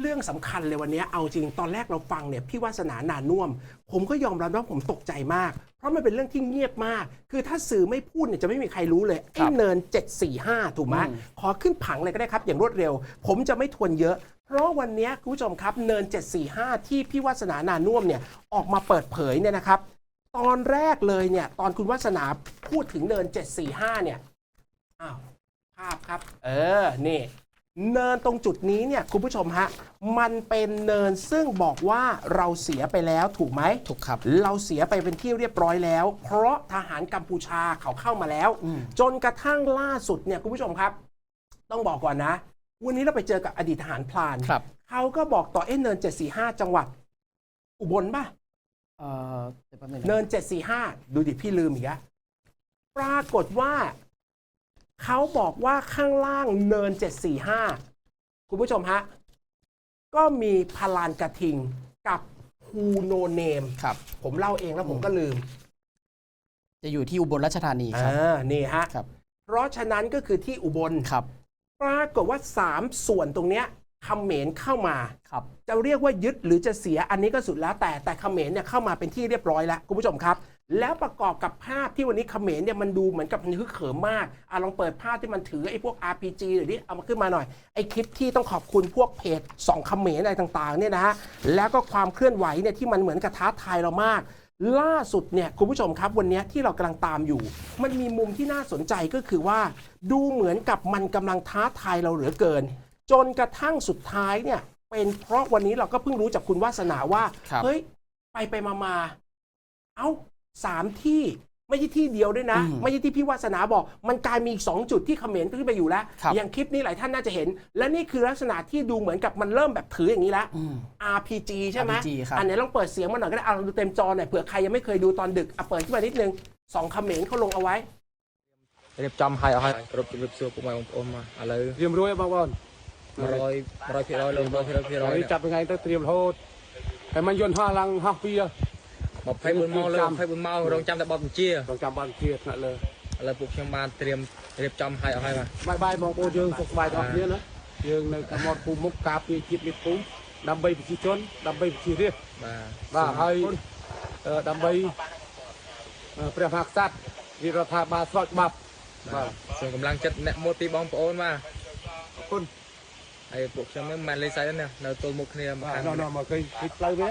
เรื่องสำคัญเลยวันนี้เอาจริงตอนแรกเราฟังเนี่ยพี่วาสนานานุ่วมผมก็ยอมรับว่าผมตกใจมาก เพราะมันเป็นเรื่องที่เงียบมาก คือถ้าสื่อไม่พูดเนี่ยจะไม่มีใครรู้เลยไอ้เนิน 745 ถูกไหมขอขึ้นผังเลยก็ได้ครับ อย่างรวดเร็ว ผมจะไม่ทวนเยอะ เพราะวันนี้คุณผู้ชมครับเนิน 745 ที่พี่วาสนานานุ่วมเนี่ยออกมาเปิดเผยเนี่ยนะครับ ตอนแรกเลยเนี่ยตอนคุณวาสนาพูดถึงเนิน 745 เนี่ยอ้าวภาพครับ เออนี่ เนินตรงจุดนี้เนี่ยคุณผู้ชมฮะ มันเป็นเนินซึ่งบอกว่าเราเสียไปแล้วถูกไหมถูกครับ เราเสียไปเป็นที่เรียบร้อยแล้ว เพราะทหารกัมพูชาเขาเข้ามาแล้ว จนกระทั่งล่าสุดเนี่ยคุณผู้ชมครับ ต้องบอกก่อนนะ วันนี้เราไปเจอกับอดีตทหารพลานครับเขาก็บอกต่อเอ้เนิน 745 จังหวัด อุบลป่ะเอ่อเดี๋ยวแป๊บนึงนะเนิน 745 ดูดิพี่ลืมอีกอะปรากฏว่า เขาบอกว่าข้างล่างเนิน 745 คุณผู้ชมฮะ ก็มีพลานกระทิงกับฮูโนเนม ครับ ผมเล่าเองแล้วผมก็ลืม จะอยู่ที่อุบลราชธานีครับอ่านี่ฮะ ครับ เพราะฉะนั้นก็คือที่อุบล ครับ ปรากฏว่า 3 ส่วนตรงเนี้ย เขมรเข้ามา ครับ จะเรียกว่ายึดหรือจะเสียอันนี้ก็สุดแล้วแต่แต่เขมรเนี่ยเข้ามาเป็นที่เรียบร้อยแล้วคุณผู้ชมครับ แล้วประกอบกับภาพที่วันนี้เขมรเนี่ยมันดูเหมือนกับมันฮึกเหิมมากอะลองเปิดภาพที่มันถือไอ้พวก RPG หรือนี่เอามาขึ้นมาหน่อยไอ้คลิปที่ต้องขอบคุณพวกเพจสองเขมรอะไรต่างๆเนี่ยนะฮะแล้วก็ความเคลื่อนไหวเนี่ยที่มันเหมือนกับท้าทายเรามากล่าสุดเนี่ยคุณผู้ชมครับวันนี้ที่เรากำลังตามอยู่ มันมีมุมที่น่าสนใจก็คือว่า ดูเหมือนกับมันกำลังท้าทายเราเหลือเกิน จนกระทั่งสุดท้ายเนี่ยเป็นเพราะวันนี้เราก็เพิ่งรู้จากคุณวาสนาว่า ครับ เฮ้ย ไปไปมามาเอ้าสามที่ไม่ใช่ที่เดียวด้วยนะ อืม ไม่ใช่ที่พี่วาสนาบอก มันกลายมีอีกสองจุดที่เขมรขึ้นไปอยู่แล้ว ครับ อย่างคลิปนี้หลายท่านน่าจะเห็น และนี่คือลักษณะที่ดูเหมือนกับมันเริ่มแบบถืออย่างนี้แล้ว อืม RPG ใช่ไหม RPG ครับ อันไหนลองเปิดเสียงมาหน่อยก็ได้เอาดูเต็มจอหน่อยเผื่อใครยังไม่เคยดูตอนดึกอ่ะเปิดขึ้นมานิดนึงสองเขมรเขาลงเอาไว้ រៀបចំឲ្យឲ្យគ្រប់ជម្រាបសួរពុកម៉ែបងប្អូនមកឥឡូវ ត្រៀមរួចហើយបងប្អូន 100 100%លើ100%ហើយ100ចាប់ថ្ងៃទៅត្រៀមរហូតហើយមិនយន្តហោះឡើងហោះពីរ24ម៉ោងលើ24ម៉ោងរងចាំតែបទបញ្ជាឥរងចាំបានជាថ្នាក់លើឡូវពួកខ្ញុំបានត្រៀមរៀបចំឲ្យឲ្យហើយបាទបាយបាយបងប្អូនយើងសុខសប្បាយទាំងអស់គ្នាណាយើងនៅតាមមាត់ភូមិមុខការពារជាតិមាតុភូមិដើម្បីប្រជាជនដើម្បីប្រជារាស្ត្របាទបាទហើយអឺដើម្បីអឺព្រះមហាក្សត្ររាជរដ្ឋាភិបាលស្របច្បាប់បាទសូមកម្លាំងចិត្តអ្នកមួយពីបងប្អូនបាទអរគុណ ไอ้พวกฉันมันเลยใส่เนี่ยเราตัวมุกเนี่ยมาเราเรามาเคยคิดเล่าไหม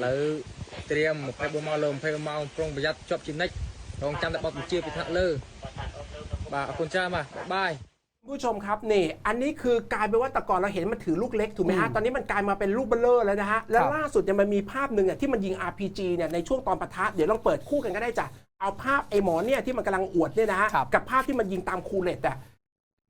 เราเตรียมไปบ่มาลมไปบ่มาปรุงประหยัดชอบชิมนักลองจำแต่บอกเชียร์ไปทักเลยบ่าคุณจ้ามาบายผู้ชมครับนี่อันนี้คือกลายเป็นว่าแต่ก่อนเราเห็นมันถือลูกเล็กถูกไหมฮะตอนนี้มันกลายมาเป็นลูกเบลเลอร์แล้วนะฮะแล้วล่าสุดเนี่ยมันมีภาพหนึ่งเนี่ยที่มันยิง RPG เนี่ยในช่วงตอนปะทะเดี๋ยวลองเปิดคู่กันก็ได้จ้ะเอาภาพไอ้หมอนเนี่ยที่มันกำลังอวดเนี่ยนะฮะกับภาพที่มันยิงตามคูเลตอะ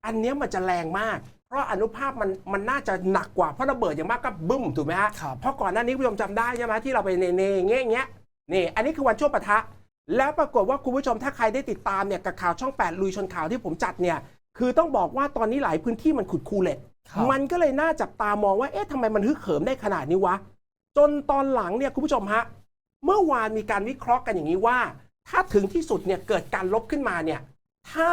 อันเนี้ยมันจะแรงมาก เพราะอนุภาพมันมันน่าจะหนักกว่าเพราะระเบิดอย่างมากก็บึ้มถูกไหมฮะครับเพราะก่อนหน้านี้คุณผู้ชมจำได้ใช่ไหมที่เราไปเนเนเงี้ยเงี้ยนี่อันนี้คือวันช่วงปะทะ แล้วปรากฏว่าคุณผู้ชมถ้าใครได้ติดตามเนี่ยกับข่าวช่อง 8 ลุยชนข่าวที่ผมจัดเนี่ยคือต้องบอกว่าตอนนี้หลายพื้นที่มันขุดคูเล็ตครับ มันก็เลยน่าจับตามองว่าเอ๊ะทำไมมันฮึกเหิมได้ขนาดนี้วะ จนตอนหลังเนี่ยคุณผู้ชมฮะเมื่อวานมีการวิเคราะห์กันอย่างนี้ว่า ถ้าถึงที่สุดเนี่ยเกิดการลบขึ้นมาเนี่ยถ้า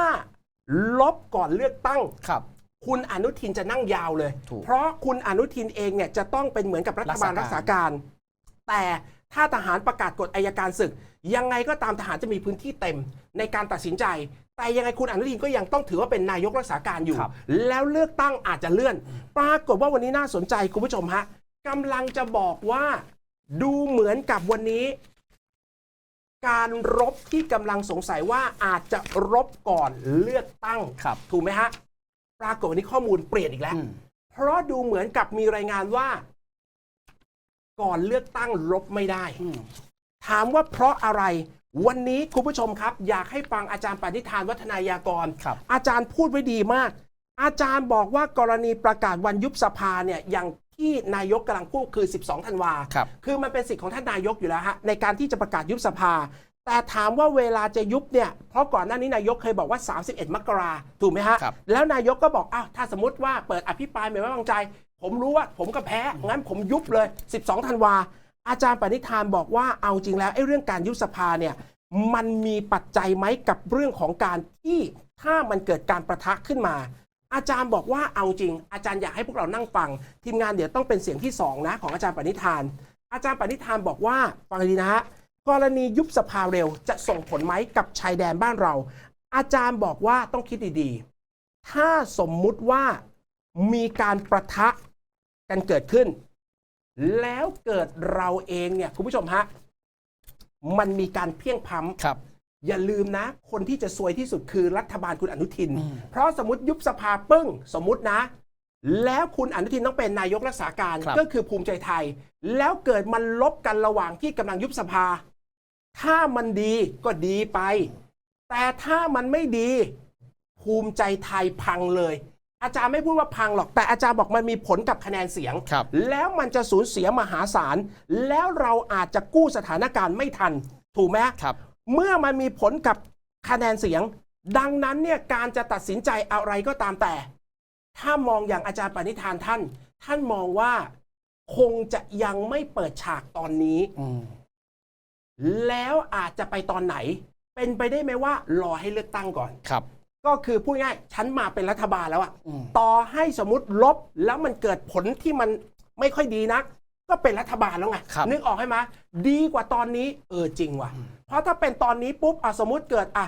ลบก่อนเลือกตั้ง ครับ คุณอนุทินจะนั่งยาวเลย ถูกเพราะคุณอนุทินเองเนี่ยจะต้องเป็นเหมือนกับรัฐบาลรัรักกษาษาการ การ แต่ถ้าทหารประกาศกฎอายการศึก ยังไงก็ตามทหารจะมีพื้นที่เต็มในการตัดสินใจ แต่ยังไงคุณอนุทินก็ยังต้องถือว่าเป็นนายกรักษาการอยู่ ครับ แล้วเลือกตั้งอาจจะเลื่อน ปรากฏว่าวันนี้น่าสนใจคุณผู้ชมฮะกำลังจะบอกว่า ดูเหมือนกับวันนี้ การรบที่กำลังสงสัยว่าอาจจะรบก่อนเลือกตั้ง ครับ ถูกไหมฮะ ปรากฏวันนี้ข้อมูลเปลี่ยนอีกแล้ว อืม เพราะดูเหมือนกับมีรายงานว่า ก่อนเลือกตั้งรบไม่ได้ อืม ถามว่าเพราะอะไร วันนี้คุณผู้ชมครับ อยากให้ฟังอาจารย์ปณิธานวัฒนายากร ครับ อาจารย์พูดไว้ดีมาก อาจารย์บอกว่ากรณีประกาศวันยุบสภาเนี่ยอย่าง ที่นายกกำลังพูดคือ 12 ธันวาครับ คือมันเป็นสิทธิ์ของท่านนายกอยู่แล้วฮะในการที่จะประกาศยุบสภา แต่ถามว่าเวลาจะยุบเนี่ยเพราะก่อนหน้านี้นายกเคยบอกว่า 31 มกราถูกไหมฮะ ครับ แล้วนายกก็บอกอ้าวถ้าสมมติว่าเปิดอภิปรายไม่ไว้วางใจ ผมรู้ว่าผมก็แพ้ งั้นผมยุบเลย 12 ธันวา อาจารย์ปณิธานบอกว่าเอาจริงแล้วไอ้เรื่องการยุบสภาเนี่ยมันมีปัจจัยไหมกับเรื่องของการที่ถ้ามันเกิดการประทะขึ้นมา อาจารย์บอกว่าเอาจริง อาจารย์อยากให้พวกเรานั่งฟัง ทีมงานเดี๋ยวต้องเป็นเสียงที่สองนะ ของอาจารย์ปณิธาน อาจารย์ปณิธานบอกว่าฟังดีนะฮะกรณียุบสภาเร็วจะส่งผลไหมกับชายแดนบ้านเรา อาจารย์บอกว่าต้องคิดดีๆ ถ้าสมมุติว่ามีการประทะกันเกิดขึ้น แล้วเกิดเราเองเนี่ยคุณผู้ชมฮะมันมีการเพียงพล้ำครับ อย่าลืมนะ คนที่จะซวยที่สุดคือรัฐบาลคุณอนุทินอืมเพราะสมมติยุบสภาปึ้ง สมมุตินะ แล้วคุณอนุทินต้องเป็นนายกรักษาการครับก็คือภูมิใจไทย แล้วเกิดมันลบกันระหว่างที่กำลังยุบสภา ถ้ามันดีก็ดีไป แต่ถ้ามันไม่ดี ภูมิใจไทยพังเลย อาจารย์ไม่พูดว่าพังหรอก แต่อาจารย์บอกมันมีผลกับคะแนนเสียงครับแล้วมันจะสูญเสียมหาศาลแล้วเราอาจจะกู้สถานการณ์ไม่ทันถูกไหมครับ เมื่อมันมีผลกับคะแนนเสียง ดังนั้นเนี่ยการจะตัดสินใจอะไรก็ตามแต่ ถ้ามองอย่างอาจารย์ปณิธานท่าน ท่านมองว่าคงจะยังไม่เปิดฉากตอนนี้อืมแล้วอาจจะไปตอนไหน เป็นไปได้ไหมว่ารอให้เลือกตั้งก่อนครับ ก็คือพูดง่ายฉันมาเป็นรัฐบาลแล้วอะอืมต่อให้สมมติลบแล้วมันเกิดผลที่มันไม่ค่อยดีนัก ก็เป็นรัฐบาลแล้วไง ครับนึกออกให้ไหมดีกว่าตอนนี้เออจริงว่ะเพราะถ้าเป็นตอนนี้ปุ๊บอะสมมติเกิดอะ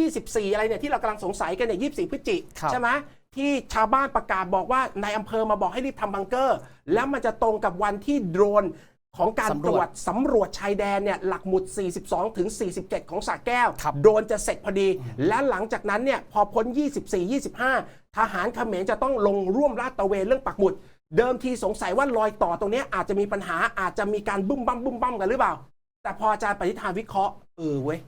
24 อะไรเนี่ยที่เรากำลังสงสัยกันเนี่ย24 พฤศจิครับ ใช่ไหมที่ชาวบ้านประกาศบอกว่าในายอำเภอมาบอกให้รีบทำบังเกอร์ แล้วมันจะตรงกับวันที่โดรนของการตรวจสำรวจชายแดนเนี่ยหลักหมุด 42 ถึง 47 ของสระแก้ว ครับ โดรนจะเสร็จพอดี และหลังจากนั้นเนี่ยพอพ้น 24 25 ทหารเขมรจะต้องลงร่วมลาดตระเวนเรื่องปักหมุด เดิมทีสงสัยว่ารอยต่อตรงเนี้ยอาจจะมีปัญหาอาจจะมีการบึ้มบั้มบึ้มบั้มกันหรือเปล่า แต่พออาจารย์ปณิธานวิเคราะห์เออเว้ย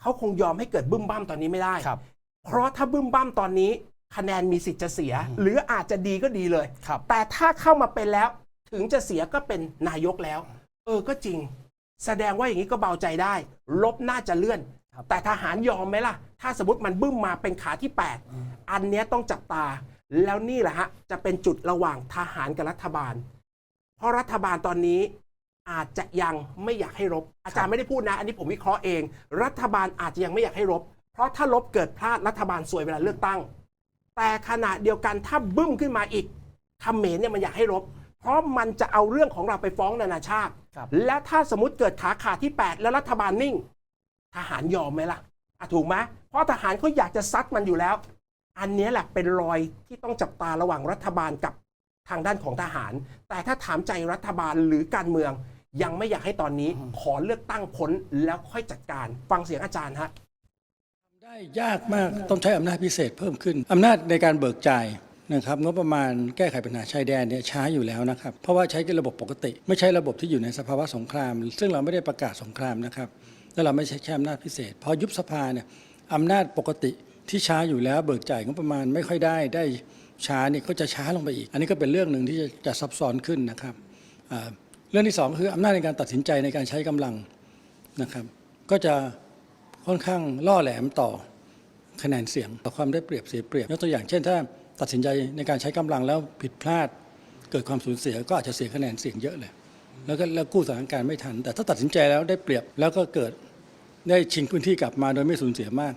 เขาคงยอมให้เกิดบึ้มบั้มตอนนี้ไม่ได้ครับ เพราะถ้าบึ้มบั้มตอนนี้คะแนนมีสิทธิ์จะเสีย หรืออาจจะดีก็ดีเลยครับแต่ถ้าเข้ามาเป็นแล้วถึงจะเสียก็เป็นนายกแล้ว เออก็จริง แสดงว่าอย่างนี้ก็เบาใจได้ ลบน่าจะเลื่อนครับแต่ทหารยอมไหมล่ะ ถ้าสมมติมันบึ้มมาเป็นขาที่ 8 อันเนี้ยต้องจับตา แล้วนี่แหละฮะจะเป็นจุดระหว่างทหารกับรัฐบาล เพราะรัฐบาลตอนนี้อาจจะยังไม่อยากให้รบ อาจารย์ไม่ได้พูดนะ อันนี้ผมวิเคราะห์เอง รัฐบาลอาจจะยังไม่อยากให้รบ เพราะถ้ารบเกิดพลาดรัฐบาลสวยเวลาเลือกตั้ง แต่ขณะเดียวกันถ้าบึ้มขึ้นมาอีกเขมรเนี่ยมันอยากให้รบ เพราะมันจะเอาเรื่องของเราไปฟ้องนานาชาติครับและถ้าสมมติเกิดขาขาดที่ 8 แล้วรัฐบาลนิ่ง ทหารยอมไหมล่ะอะถูกไหมเพราะทหารเขาอยากจะซัดมันอยู่แล้ว อันเนี้ยแหละเป็นรอยที่ต้องจับตาระหว่างรัฐบาลกับทางด้านของทหาร แต่ถ้าถามใจรัฐบาลหรือการเมือง ยังไม่อยากให้ตอนนี้ขอเลือกตั้งพ้นแล้วค่อยจัดการ ฟังเสียงอาจารย์ฮะได้ยากมากต้องใช้อำนาจพิเศษเพิ่มขึ้น อำนาจในการเบิกจ่ายนะครับงบประมาณแก้ไขปัญหาชายแดนเนี่ยช้าอยู่แล้วนะครับ เพราะว่าใช้ระบบปกติ ไม่ใช่ระบบที่อยู่ในสภาวะสงคราม ซึ่งเราไม่ได้ประกาศสงครามนะครับ แล้วเราไม่ใช้แค่อำนาจพิเศษ พอยุบสภาเนี่ยอำนาจปกติ ที่ช้าอยู่แล้วเบิกจ่ายงบประมาณไม่ค่อยได้ได้ช้านี่ก็จะช้าลงไปอีก อันนี้ก็เป็นเรื่องหนึ่งที่จะจะซับซ้อนขึ้นนะครับเรื่องที่สองคืออำนาจในการตัดสินใจในการใช้กำลังนะครับ ก็จะค่อนข้างล่อแหลมต่อคะแนนเสียงต่อความได้เปรียบเสียเปรียบยกตัวอย่างเช่น ถ้าตัดสินใจในการใช้กำลังแล้วผิดพลาด เกิดความสูญเสียก็อาจจะเสียคะแนนเสียงเยอะเลย แล้วก็แล้วกู้สถานการณ์ไม่ทัน แต่ถ้าตัดสินใจแล้วได้เปรียบแล้วก็เกิดได้ชิงพื้นที่กลับมาโดยไม่สูญเสียมาก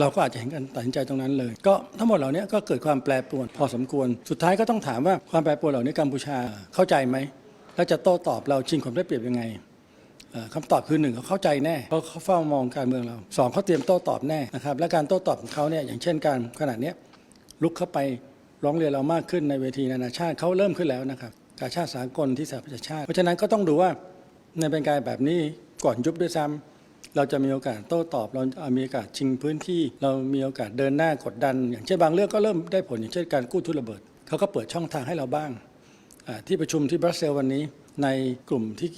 เราก็อาจจะเห็นการตัดสินใจตรงนั้นเลย ก็ทั้งหมดเหล่านี้ก็เกิดความแปรปรวนพอสมควร สุดท้ายก็ต้องถามว่าความแปรปรวนเหล่านี้กัมพูชาเข้าใจไหมแล้วจะโต้ตอบเราชิงความได้เปรียบยังไงเอ่อคำตอบคือหนึ่งเขาเข้าใจแน่เพราะเขาเฝ้ามองการเมืองเราสองเขาเตรียมโต้ตอบแน่นะครับและการโต้ตอบของเขาเนี่ยอย่างเช่นการขณะเนี้ยลุกเข้าไปร้องเรียนเรามากขึ้นในเวทีนานาชาติเขาเริ่มขึ้นแล้วนะครับกาชาติสากลที่สหประชาชาติ เพราะฉะนั้นก็ต้องดูว่าในเป็นการแบบนี้ก่อนยุบด้วยซ้ำ เราจะมีโอกาสโต้ตอบ เรามีโอกาสชิงพื้นที่ เรามีโอกาสเดินหน้ากดดัน อย่างเช่นบางเรื่องก็เริ่มได้ผลอย่างเช่นการกู้ทุนระเบิดเขาก็เปิดช่องทางให้เราบ้าง ที่ประชุมที่บรัสเซลส์วันนี้ในกลุ่มที่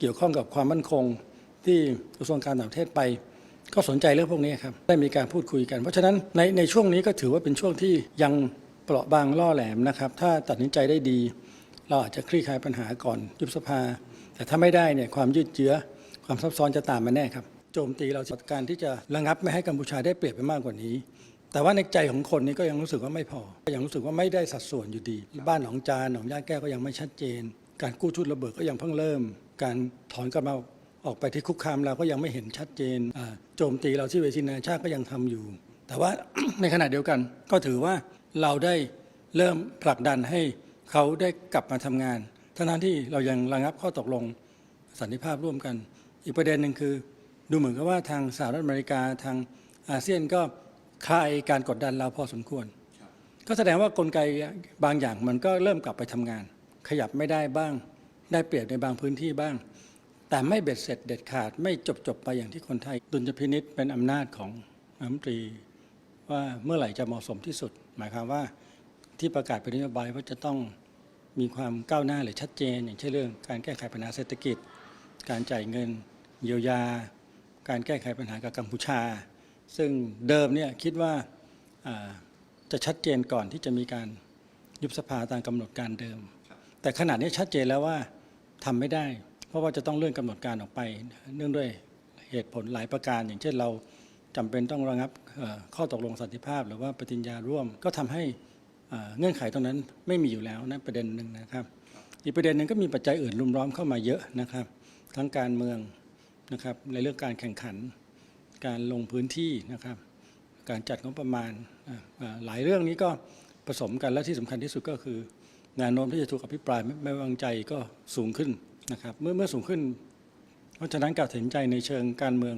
เกี่ยวข้องกับความมั่นคงที่กระทรวงการต่างประเทศไป ก็สนใจเรื่องพวกนี้ครับได้มีการพูดคุยกัน เพราะฉะนั้นในในช่วงนี้ก็ถือว่าเป็นช่วงที่ยังเปราะบางล่อแหลมนะครับ ถ้าตัดสินใจได้ดี เราอาจจะคลี่คลายปัญหาก่อนยุบสภา แต่ถ้าไม่ได้เนี่ยความยืดเยื้อความซับซ้อนจะตามมาแน่ครับ โจมตีเราจากการที่จะระงับไม่ให้กัมพูชาได้เปรียบไปมากกว่านี้ แต่ว่าในใจของคนนี้ก็ยังรู้สึกว่าไม่พอยังรู้สึกว่าไม่ได้สัดส่วนอยู่ดี บ้านหนองจานหนองย่าแก้วก็ยังไม่ชัดเจน การกู้ทุนระเบิดก็ยังเพิ่งเริ่ม การถอนกำลังออกไปที่คุกคามเราก็ยังไม่เห็นชัดเจนโจมตีเราที่เวทีนานาชาติก็ยังทำอยู่ แต่ว่าในขณะเดียวกันก็ถือว่าเราได้เริ่มผลักดันให้เขาได้กลับมาทำงานทั้งๆที่เรายังระงับข้อตกลงสันติภาพร่วมกัน อีกประเด็นหนึ่งคือ ดูเหมือนกับว่าทางสหรัฐอเมริกาทางอาเซียนก็คลายการกดดันเราพอสมควร ก็แสดงว่ากลไกบางอย่างมันก็เริ่มกลับไปทำงาน ขยับไม่ได้บ้าง ได้เปรียบในบางพื้นที่บ้าง แต่ไม่เบ็ดเสร็จเด็ดขาดไม่จบจบๆไปอย่างที่คนไทยดุลยพินิษเป็นอำนาจของรัฐมนตรี ว่าเมื่อไหร่จะเหมาะสมที่สุด หมายความว่าที่ประกาศเป็นนโยบายว่าจะต้องมีความก้าวหน้าหรือชัดเจน อย่างเช่นเรื่อง การแก้ไขปัญหาเศรษฐกิจ การจ่ายเงิน เยียวยา การแก้ไขปัญหากับกัมพูชา ซึ่งเดิมเนี่ยคิดว่าอ่าจะชัดเจนก่อนที่จะมีการยุบสภาตามกำหนดการเดิม แต่ขณะนี้ชัดเจนแล้วว่าทำไม่ได้ เพราะว่าจะต้องเลื่อนกำหนดการออกไป เนื่องด้วยเหตุผลหลายประการ อย่างเช่นเราจำเป็นต้องระงับเอ่อข้อตกลงสันติภาพ หรือว่าปฏิญญาร่วม ก็ทำให้เอ่อเงื่อนไขตรงนั้นไม่มีอยู่แล้วนะประเด็นหนึ่งนะครับ อีกประเด็นหนึ่งก็มีปัจจัยอื่นรุมล้อมเข้ามาเยอะนะครับ ทั้งการเมือง นะครับในเรื่องการแข่งขัน การลงพื้นที่นะครับ การจัดงบประมาณหลายเรื่องนี้ก็ผสมกันและที่สำคัญที่สุดก็คือแนวโน้มที่จะถูกอภิปรายไม่ไม่ไว้วางใจก็สูงขึ้นนะครับเมื่อเมื่อสูงขึ้น เพราะฉะนั้นการตัดสินใจในเชิงการเมือง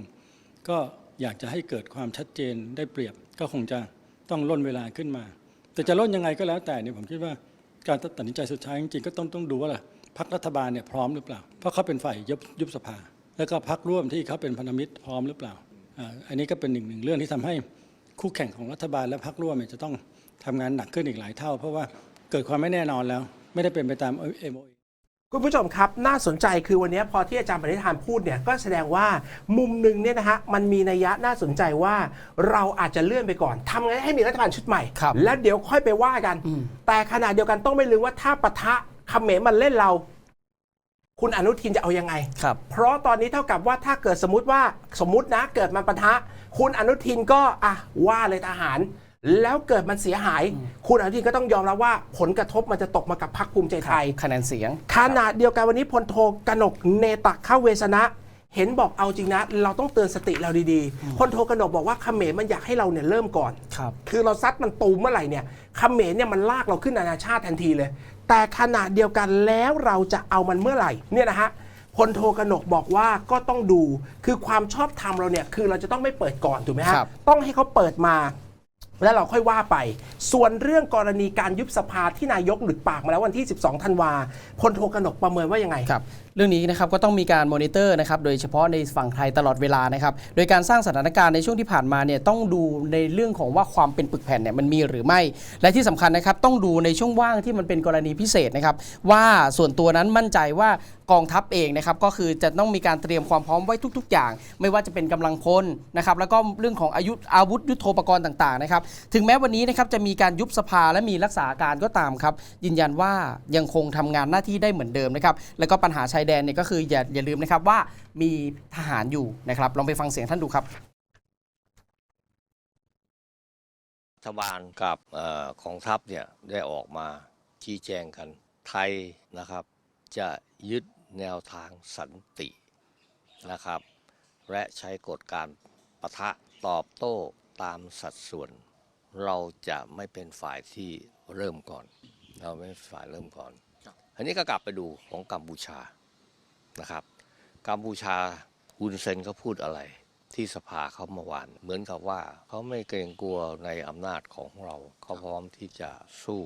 ก็อยากจะให้เกิดความชัดเจนได้เปรียบ ก็คงจะต้องล่นเวลาขึ้นมา แต่จะล่นยังไงก็แล้วแต่เนี่ยผมคิดว่าการตัดสินใจสุดท้ายจริงๆก็ต้องต้องดูว่าล่ะพรรครัฐบาลเนี่ยพร้อมหรือเปล่า เพราะเขาเป็นฝ่ายยุบยุบสภา แล้วก็พรรคร่วมที่เขาเป็นพันธมิตรพร้อมหรือเปล่าอ่าอันนี้ก็เป็นหนึ่งหนึ่งเรื่องที่ทำให้คู่แข่งของรัฐบาลและพรรคร่วมเนี่ยจะต้องทำงานหนักขึ้นอีกหลายเท่า เพราะว่าเกิดความไม่แน่นอนแล้ว ไม่ได้เป็นไปตาม MOA คุณผู้ชมครับ น่าสนใจคือวันนี้พอที่อาจารย์ปณิธานพูดเนี่ยก็แสดงว่ามุมหนึ่งเนี่ยนะฮะมันมีนัยยะน่าสนใจว่าเราอาจจะเลื่อนไปก่อนทำไงให้มีรัฐบาลชุดใหม่ครับแล้วเดี๋ยวค่อยไปว่ากันอืมแต่ขณะเดียวกันต้องไม่ลืมว่าถ้าปะทะเขมรมันเล่นเรา คุณอนุทินจะเอายังไง ครับ เพราะตอนนี้เท่ากับว่าถ้าเกิดสมมติว่าสมมตินะเกิดมันปะทะ คุณอนุทินก็อะว่าเลยทหาร แล้วเกิดมันเสียหาย คุณอนุทินก็ต้องยอมรับว่าผลกระทบมันจะตกมากับพรรคภูมิใจไทย คะแนนเสียงขณะเดียวกันวันนี้พลโทกนกเนตะเข้าเวสนะ เห็นบอกเอาจริงนะ เราต้องเตือนสติเราดีๆพลโทกนกบอกว่าเขมรมันอยากให้เราเนี่ยเริ่มก่อน ครับ คือเราซัดมันตูมเมื่อไหร่เนี่ยเขมรเนี่ยมันลากเราขึ้นนานาชาติทันทีเลย แต่ขณะเดียวกันแล้วเราจะเอามันเมื่อไหร่เนี่ยนะฮะพลโทกนกบอกว่าก็ต้องดูคือความชอบธรรมเราเนี่ยคือเราจะต้องไม่เปิดก่อนถูกไหมฮะครับต้องให้เขาเปิดมา แล้วเราค่อยว่าไป ส่วนเรื่องกรณีการยุบสภาที่นายกหลุดปากมาแล้ววันที่ 12 ธันวาพลโทกนกประเมินว่ายังไงครับ เรื่องนี้นะครับก็ต้องมีการมอนิเตอร์นะครับโดยเฉพาะในฝั่งไทยตลอดเวลานะครับโดยการสร้างสถานการณ์ในช่วงที่ผ่านมาเนี่ยต้องดูในเรื่องของว่าความเป็นปึกแผ่นเนี่ยมันมีหรือไม่ และที่สำคัญนะครับต้องดูในช่วงว่างที่มันเป็นกรณีพิเศษนะครับว่าส่วนตัวนั้นมั่นใจว่ากองทัพเองนะครับก็คือจะต้องมีการเตรียมความพร้อมไว้ทุก ๆ อย่าง ไม่ว่าจะเป็นกำลังพลนะครับแล้วก็เรื่องของอายุอาวุธยุโทโธปกรณ์ต่างๆนะครับถึงแม้วันนี้นะครับจะมีการยุบสภาและมีรักษาการก็ตามครับยืนยันว่ายังคงทำงานหน้าที่ได้เหมือนเดิมนะครับแล้วก็ปัญหาชายแดนเนี่ยก็คืออย่าอย่าลืมนะครับว่ามีทหารอยู่นะครับลองไปฟังเสียงท่านดูครับรัฐบาลกับเออกองทัพเนี่ยได้ออกมาชี้แจงกัน ไทยนะครับ จะยึดแนวทางสันตินะครับ และใช้กฎการปะทะตอบโต้ตามสัดส่วน เราจะไม่เป็นฝ่ายที่เริ่มก่อน เราไม่เป็นฝ่ายเริ่มก่อน อันนี้ก็กลับไปดูของกัมพูชา นะครับ กัมพูชาฮุนเซนเขาพูดอะไร ที่สภาเขาเมื่อวาน เหมือนกับว่าเขาไม่เกรงกลัวในอำนาจของเราเขาพร้อมที่จะสู้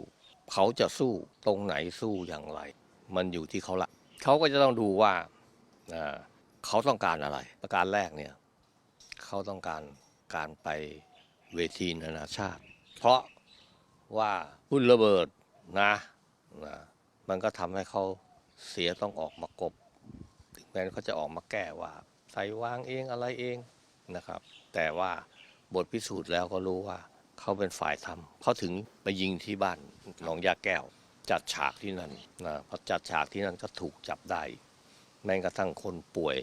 เขาจะสู้ตรงไหนสู้อย่างไร มันอยู่ที่เขาละเขาก็จะต้องดูว่าอ่าเขาต้องการอะไร ประการแรกเนี่ยเขาต้องการการไปเวทีนานาชาติ เพราะว่าหุ้นระเบิดนะนะ มันก็ทำให้เขาเสียต้องออกมากบ ถึงแม้เขาจะออกมาแก้ว่าใส่วางเองอะไรเองนะครับ แต่ว่าบทพิสูจน์แล้วก็รู้ว่าเขาเป็นฝ่ายทำเขาถึงไปยิงที่บ้านหนองยาแก้ว จัดฉากที่นั่นนะพอจัดฉากที่นั่นก็ถูกจับได้แม้กระทั่งคนป่วย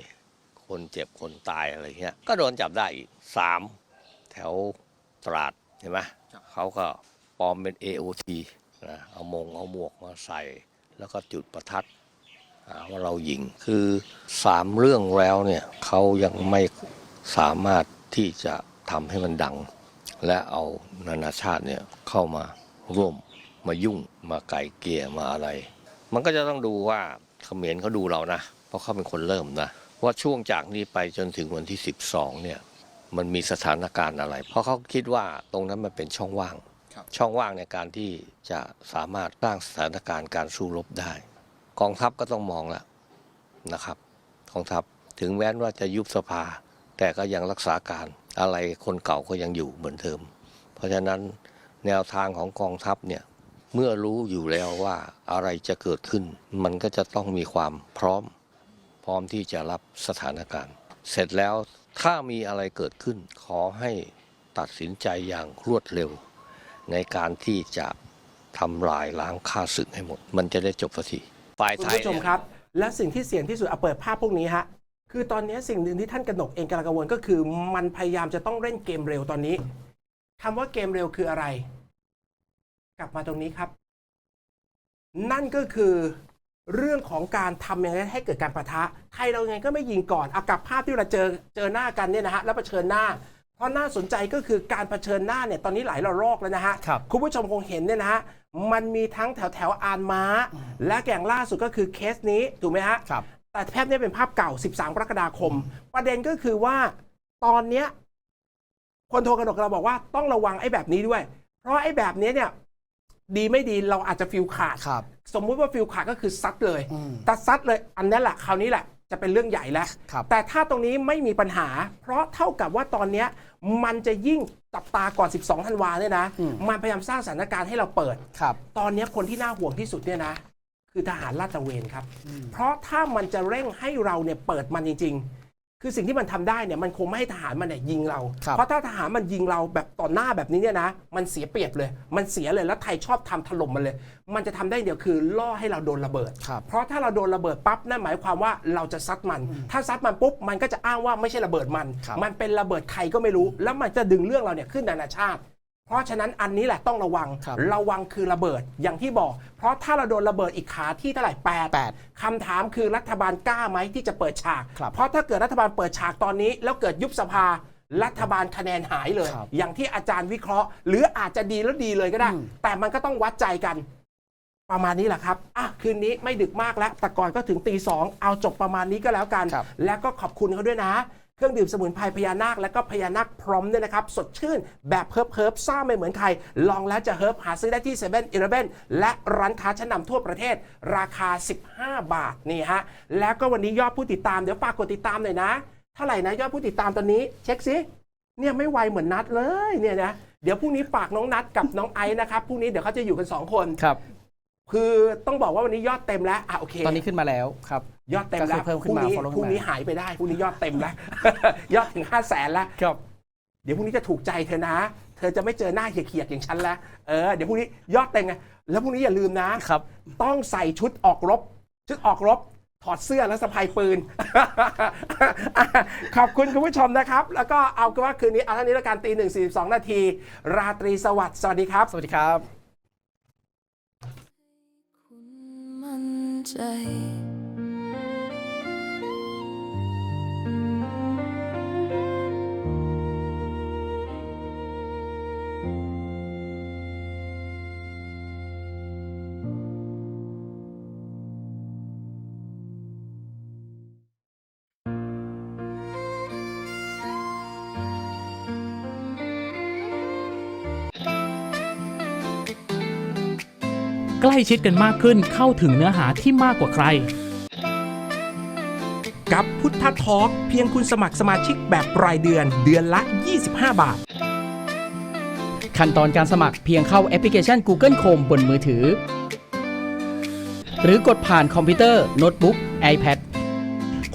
คนเจ็บคนตายอะไรเงี้ยก็โดนจับได้อีกสามแถวตราดเห็นไหมเขาก็ปลอมเป็น AOT นะเอามงเอาหมวกมาใส่ แล้วก็จุดประทัด ว่าเรายิงคือสามเรื่องแล้วเนี่ยเขายังไม่สามารถที่จะทำให้มันดัง และเอานานาชาติเนี่ยเข้ามาร่วมมายุ่งมาไก่เกลี่ยมาอะไร มันก็จะต้องดูว่าเขมรเขาดูเรานะ เพราะเขาเป็นคนเริ่มนะ ว่าช่วงจากนี้ไปจนถึงวันที่ 12เนี่ยมันมีสถานการณ์อะไร เพราะเขาคิดว่าตรงนั้นมันเป็นช่องว่าง ช่องว่างในการที่จะสามารถสร้างสถานการณ์การสู้รบได้ กองทัพก็ต้องมองแล้วนะครับกองทัพถึงแม้ว่าจะยุบสภา แต่ก็ยังรักษาการอะไรคนเก่าก็ยังอยู่เหมือนเดิม เพราะฉะนั้นแนวทางของกองทัพเนี่ยเมื่อรู้อยู่แล้วว่าอะไรจะเกิดขึ้น มันก็จะต้องมีความพร้อม พร้อมที่จะรับสถานการณ์ เสร็จแล้วถ้ามีอะไรเกิดขึ้น ขอให้ตัดสินใจอย่างรวดเร็ว ในการที่จะทำลายล้างค่าศึกให้หมด มันจะได้จบสักที ฝ่ายคุณไทยผู้ชมเนี่ย ครับ และสิ่งที่เสี่ยงที่สุดเอาเปิดภาพพวกนี้ฮะคือตอนนี้สิ่งหนึ่งที่ท่านกนกเองกำลังกังวลก็คือ มันพยายามจะต้องเล่นเกมเร็วตอนนี้คำว่าเกมเร็วคืออะไร กลับมาตรงนี้ครับ นั่นก็คือเรื่องของการทำยังไงให้เกิดการประทะไทยเรายังไงก็ไม่ยิงก่อนเอากลับภาพที่เราเจอเจอหน้ากันเนี่ยนะฮะแล้วเผชิญหน้า เพราะน่าสนใจก็คือการเผชิญหน้าเนี่ยตอนนี้หลายระลอกแล้วนะฮะครับ คุณผู้ชมคงเห็นเนี่ยนะฮะมันมีทั้งแถวแถวๆอานม้า และแก่งล่าสุดก็คือเคสนี้ถูกไหมฮะครับ แต่แพทย์เนี่ยเป็นภาพเก่า 13กรกฎาคม ประเด็นก็คือว่าตอนเนี้ยคนโทรกนกเราบอกว่าต้องระวังไอ้แบบนี้ด้วย เพราะไอ้แบบนี้เนี่ยดีไม่ดีเราอาจจะฟิลขาด ครับ สมมุติว่าฟิลขาดก็คือซัดเลยอืม แต่ซัดเลยอันนั้นแหละคราวนี้แหละ จะเป็นเรื่องใหญ่แล้วครับแต่ถ้าตรงนี้ไม่มีปัญหา เพราะเท่ากับว่าตอนเนี้ยมันจะยิ่งจับตาก่อน 12ธันวาเนี่ยนะอืมมันพยายามสร้างสถานการณ์ให้เราเปิดครับ ตอนเนี้ยคนที่น่าห่วงที่สุดเนี่ยนะ คือทหารลาดตระเวนครับ เพราะถ้ามันจะเร่งให้เราเนี่ยเปิดมันจริง ๆ คือสิ่งที่มันทำได้เนี่ยมันคงไม่ให้ทหารมันเนี่ยยิงเราครับเพราะถ้าทหารมันยิงเราแบบต่อหน้าแบบนี้เนี่ยนะ มันเสียเปรียบเลย มันเสียเลยแล้วไทยชอบทำถล่มมันเลย มันจะทำได้เดียวคือล่อให้เราโดนระเบิดครับเพราะถ้าเราโดนระเบิดปั๊บนั่นหมายความว่าเราจะซัดมัน ถ้าซัดมันปุ๊บมันก็จะอ้างว่าไม่ใช่ระเบิดมันครับมันเป็นระเบิดใครก็ไม่รู้ แล้วมันจะดึงเรื่องเราเนี่ยขึ้นนานาชาติ เพราะฉะนั้นอันนี้แหละต้องระวังครับ ระวังคือระเบิดอย่างที่บอก เพราะถ้าเราโดนระเบิดอีกขาที่เท่าไหร่แปด แปด คำถามคือรัฐบาลกล้าไหมที่จะเปิดฉาก ครับเพราะถ้าเกิดรัฐบาลเปิดฉากตอนนี้ แล้วเกิดยุบสภา รัฐบาลคะแนนหายเลย ครับอย่างที่อาจารย์วิเคราะห์ หรืออาจจะดีแล้วดีเลยก็ได้ อืม แต่มันก็ต้องวัดใจกัน ประมาณนี้แหละครับอะคืนนี้ไม่ดึกมากแล้วแต่ก่อนก็ถึงตีสองเอาจบประมาณนี้ก็แล้วกัน ครับ แล้วก็ขอบคุณเขาด้วยนะ เครื่องดื่มสมุนไพรพญานาคและก็พญานาคพร้อมเนี่ยนะครับ สดชื่นแบบเฮิร์บเฮิร์บซ่าไม่เหมือนใคร ลองแล้วจะเฮิร์บหาซื้อได้ที่7 e เ e ่ e อและร้านค้าชั้นนำทั่วประเทศ ราคา 15 บาทนี่ฮะแล้วก็วันนี้ยอดผู้ติดตามเดี๋ยวฝากกดติดตามหน่อยนะเท่าไหร่นะยอดผู้ติดตามตอนนี้ เช็คซิเนี่ยไม่ไวเหมือนนัดเลยเนี่ยนะเดี๋ยวพรุ่งนี้ฝากน้องนัดกับน้องไอซ์นะครับพรุ่งนี้เดี๋ยวเขาจะอยู่กันสองคนครับ คือต้องบอกว่าวันนี้ยอดเต็มแล้วอะโอเค ตอนนี้ขึ้นมาแล้วครับ ยอดเต็มแล้วก็คือเพิ่มพขึ้นรุ่งมานี้ follow พรุ่งนี้ขึ้นมา หายไปได้ พรุ่งนี้ยอดเต็มแล้ว ยอดถึง5 0 0แสนแล้ว ครับ เดี๋ยวพรุ่งนี้จะถูกใจเธอนะ เธอจะไม่เจอหน้าเขียดๆอย่างฉันแล้ว เออ เดี๋ยวพรุ่งนี้ยอดเต็มไง แล้วพรุ่งนี้อย่าลืมนะ ครับ ต้องใส่ชุดออกรบ ชุดออกรบ ถอดเสื้อแล้วสะพายปืน ขอบคุณคุณผู้ชมนะครับ แล้วก็เอาก็ว่าคืนนี้เอาเท่านี้แล้วกันตีหนึ่งสี่สองนาที ราตรีสวัสดิ์สวัสดีครับ สวัสดีครับ คุณมั่นใจ ล้ชิดกันมากขึ้นเข้าถึงเนื้อหาที่มากกว่าใคร กับพุทธทอล์กเพียงคุณสมัครสมาชิกแบบรายเดือนเดือนละ 25 บาท ขั้นตอนการสมัครเพียงเข้าแอปพลิเคชัน Google Chrome บนมือถือ หรือกดผ่านคอมพิวเตอร์ โน้ตบุ๊ก iPad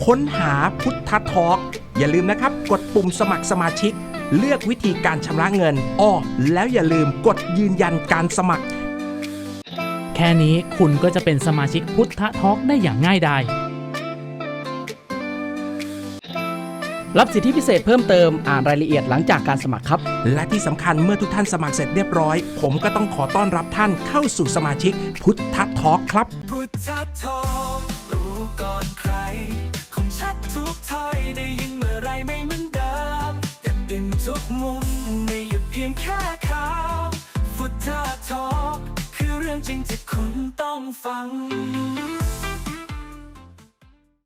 ค้นหาพุทธทอล์กอย่าลืมนะครับ กดปุ่มสมัครสมาชิก เลือกวิธีการชำระเงินอ้อแล้วอย่าลืมกดยืนยันการสมัคร แค่นี้คุณก็จะเป็นสมาชิกพุทธทอล์กได้อย่างง่ายดายรับสิทธิพิเศษเพิ่มเติมอ่านรายละเอียดหลังจากการสมัครครับ และที่สำคัญเมื่อทุกท่านสมัครเสร็จเรียบร้อย ผมก็ต้องขอต้อนรับท่านเข้าสู่สมาชิกพุทธทอล์กครับ พุทธทองรู้ก่อนใคร คงชัดทุกถ้อยได้ยินเมื่อไรไม่เหมือนเดิมเต็มดินทุกมุมไม่หยุดเพียงแค่ข่าวฟุตทธทอกคือเรื่องจริงที่คุณต้องฟัง